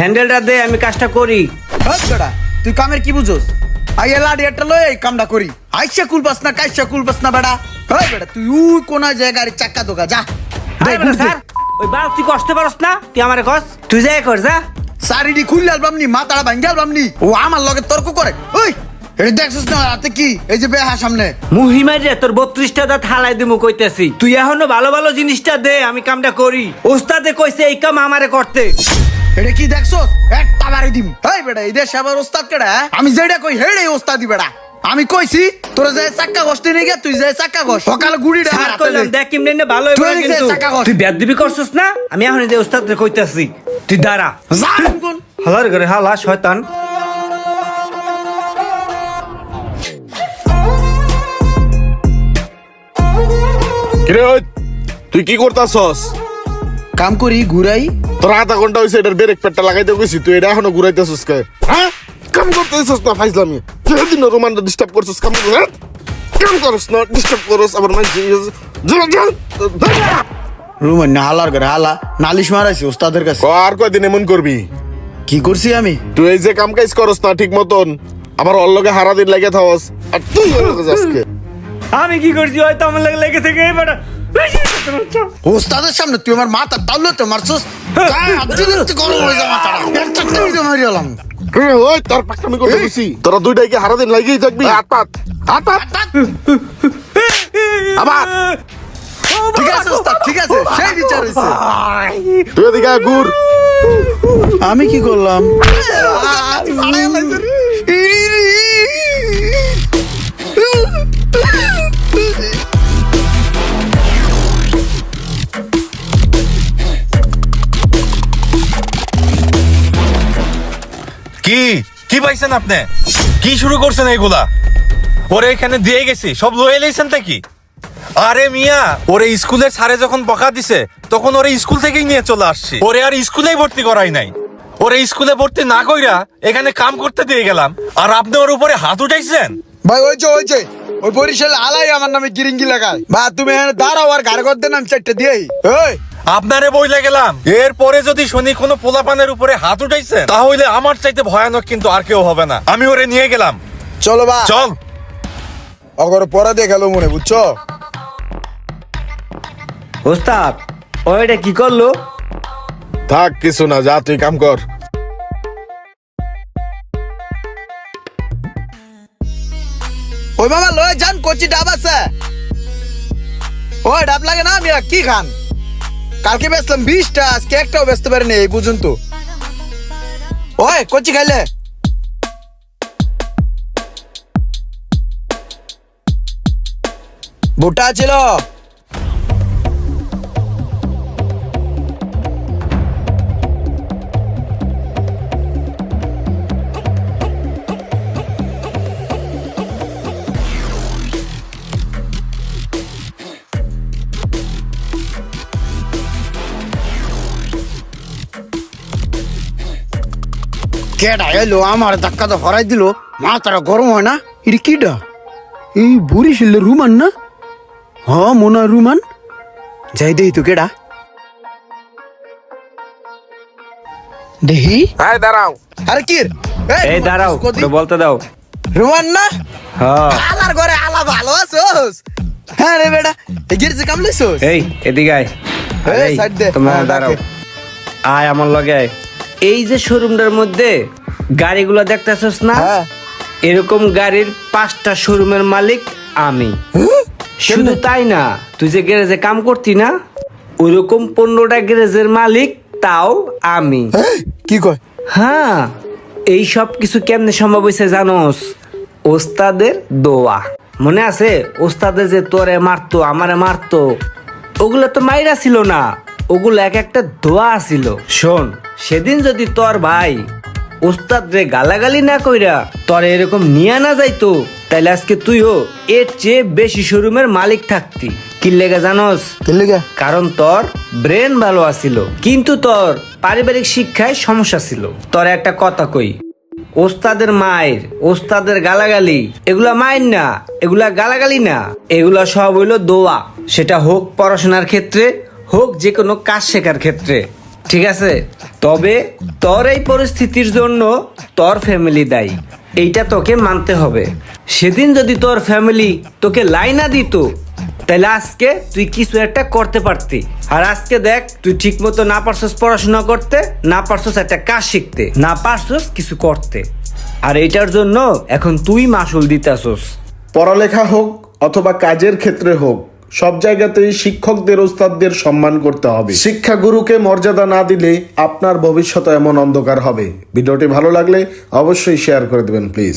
হ্যান্ডেলটা দে আমি কাজটা করি। তুই কামের কি বুঝোস? লাডি একটা লই এই কামটা করি। আইসা না কাইসা না হয় তুই উই কোন দোকা যা। আরে বেটা, স্যার ওই বাল তুই কষ্ট পারস না? তুই আমারে কস তুই যাই কর যা। সারিডি খুললে আলবাম নি মাথাটা ভাঙ্গে আলবাম নি। ও আমার লগে তর্ক করে। ওই এটা দেখছিস না রাতে কি? এই যে বেহা সামনে। মুহিমার রে তোর বত্রিশটা দাঁত হালাই দিমু কইতেছি। তুই এখনও ভালো ভালো জিনিসটা দে আমি কামটা করি। ওস্তাদে কইছে এই কাম আমারে করতে। এটা কি দেখছস? একটা বাড়ি দিম। এই বেটা এই দেশে আবার ওস্তাদ কেডা হ্যাঁ? আমি যেটা কই হেড়ে ওস্তাদি বেটা। আমি কইছি তোরা যায় চাক্কা ঘষতে নিয়ে তুই যায় চাক্কা ঘষ সকালে কইলাম দেখ কেমনে নে ভালো হইবো কিন্তু। তুই বেদবি করছিস না? আমি এখন যে ওস্তাদ রে কইতাছি। তুই দাঁড়া। হালার ঘরে হালা শয়তান। কিরে তুই কি করতাছস? কাম করি ঘুরাই। তোর আধা ঘণ্টা হয়েছে এটার ব্রেক প্যাডটা লাগাইতে গেছি তুই এটা এখনও ঘুরাইতেছস কে? হ্যাঁ? কাম করতেছস না ফাইজলামি? যেদিন রোমানটা ডিস্টার্ব করছস কাম করছ হ্যাঁ? কাম করছ না ডিস্টার্ব করছ আবার মানে রুমান না হালার ঘরে হালা। নালিশ মারাইছি ওস্তাদের কাছে। আর কয়দিন এমন করবি? কি করছি আমি? তুই এই যে কাম কাজ করস না ঠিক মতন আবার লগে হারা দিন লাগে থাকস আর তুই আজকে আমি কি করছি হয়তো আমার লাগে লেগে থেকে এই বেটা ওস্তাদের সামনে তুই আমার মাথা তাহলে তো মারছস হয়ে ওই তোর পাকনামি করতে গেছি তোরা দুইটাই কি হারা দিন লাগেই থাকবি হাত পাত হাত পাত আবার ঠিক আছে ওস্তাদ ঠিক আছে সেই বিচার হইছে তুই এদিকে ঘুর আমি কি করলাম পাইছেন আপনি? কি শুরু করছেন এইগুলা ওরে এখানে দিয়ে গেছি, সব লয়ে লাইছেন কি আরে মিয়া, ওরে স্কুলের স্যারে যখন বকা দিছে, তখন ওরে স্কুল থেকেই নিয়ে চলে আসছি। ওরে আর স্কুলেই ভর্তি করাই নাই। ওরে স্কুলে ভর্তি না কইরা এখানে কাম করতে দিয়ে গেলাম। আর আপনি ওর উপরে হাত উঠাইছেন? ভাই, ওই যে ওই যে, ওই বরিশাল আলাই আমার নামে গিরিঙ্গি লাগায়। বা তুমি এখানে দাঁড়াও আর গাড়ি করতে নাম চারটে দিয়েই। ওই আপনারে বইলে গেলাম। এরপরে যদি শুনি কোনো পোলাপানের উপরে হাত উঠাইছেন তাহলে আমার চাইতে ভয়ানক কিন্তু আর কেউ হবে না। আমি ওরে নিয়ে গেলাম। চলো বা। চল। অগর পরে দেখাল মনে বুঝছ? ওস্তাদ ওইটা কি করল? থাক কিছু না যা তুই কাম কর। ওই বাবা লয়ে যান কচি ডাব আছে। ওই ডাব লাগে না আমি কি খান? কালকে বেচলাম বিশটা আজকে একটাও বেচতে পারিনি বুঝুন তো ওই কচি খাইলে? ভুট্টা ছিল। কেডা? এলো আমার ধাক্কা তো হরাই দিল। মাথাটা গরম হয় না? এটা কিডা? এই বুড়ি শিল্লে রুমান না? হ মনে রুমান। যাই দেই তো কেডা? দেহি? হ্যাঁ দাঁড়াও। আরে কি এই দাঁড়াও? ওটা বলতে দাও। রুমান না? হ্যাঁ আলার ঘরে আলা ভালো আছোস। হ্যাঁ রে বেটা এগিয়ে যে কামলেছোস এই এদিকে আয়। এই, side দে। তোমরা হ্যাঁ, দাঁড়াও। আয় আমার লগে আয়। এই যে শোরুমটার মধ্যে গাড়িগুলো দেখতেছস না? হ্যাঁ। এরকম গাড়ির পাঁচটা শোরুমের মালিক আমি। শুধু তাই না তুই যে গ্যারেজে কাম করতি না ওইরকম পনেরোটা গ্যারেজের মালিক তাও আমি। কি কয়? হ্যাঁ এই সব কিছু কেমনে সম্ভব হয়েছে জানোস? ওস্তাদের দোয়া। মনে আছে? ওস্তাদে যে তোরে মারতো আমারে মারতো ওগুলো তো মাইরা ছিল না। ওগুলো এক একটা দোয়া ছিল শোন সেদিন যদি তোর ভাই ওস্তাদ রে গালাগালি না কইরা তোর এরকম নিয়ে না যাইতো তাইলে আজকে তুইও এর চেয়ে বেশি শোরুমের মালিক থাকতি। কি লেগে জানোস? কি লেগে? কারণ তোর ব্রেন ভালো আছিল কিন্তু তোর পারিবারিক শিক্ষায় সমস্যা ছিল। তোর একটা কথা কই ওস্তাদের মায়ের ওস্তাদের গালাগালি এগুলা মায়ের না এগুলা গালাগালি না এগুলা সব হইল দোয়া। সেটা হোক পড়াশোনার ক্ষেত্রে হোক যে কোনো কাজ শেখার ক্ষেত্রে, ঠিক আছে? তবে তোর এই পরিস্থিতির জন্য তোর ফ্যামিলি দায়ী। এইটা তোকে মানতে হবে। সেদিন যদি তোর ফ্যামিলি তোকে লাইনা দিত, তাহলে আজকে তুই কিছু একটা করতে পারতি। আর আজকে দেখ, তুই ঠিক মতো না পারছস পড়াশোনা করতে, না পারছস একটা কাজ শিখতে, না পারছস কিছু করতে। আর এইটার জন্য এখন তুই মাসুল দিতাছস। পড়ালেখা হোক অথবা কাজের ক্ষেত্রে হোক সব জায়গাতেই শিক্ষকদের, ওস্তাদদের সম্মান করতে হবে। শিক্ষা গুরুকে মর্যাদা না দিলে আপনার ভবিষ্যৎ এমন অন্ধকার হবে। ভিডিওটি ভালো লাগলে অবশ্যই শেয়ার করে দেবেন প্লিজ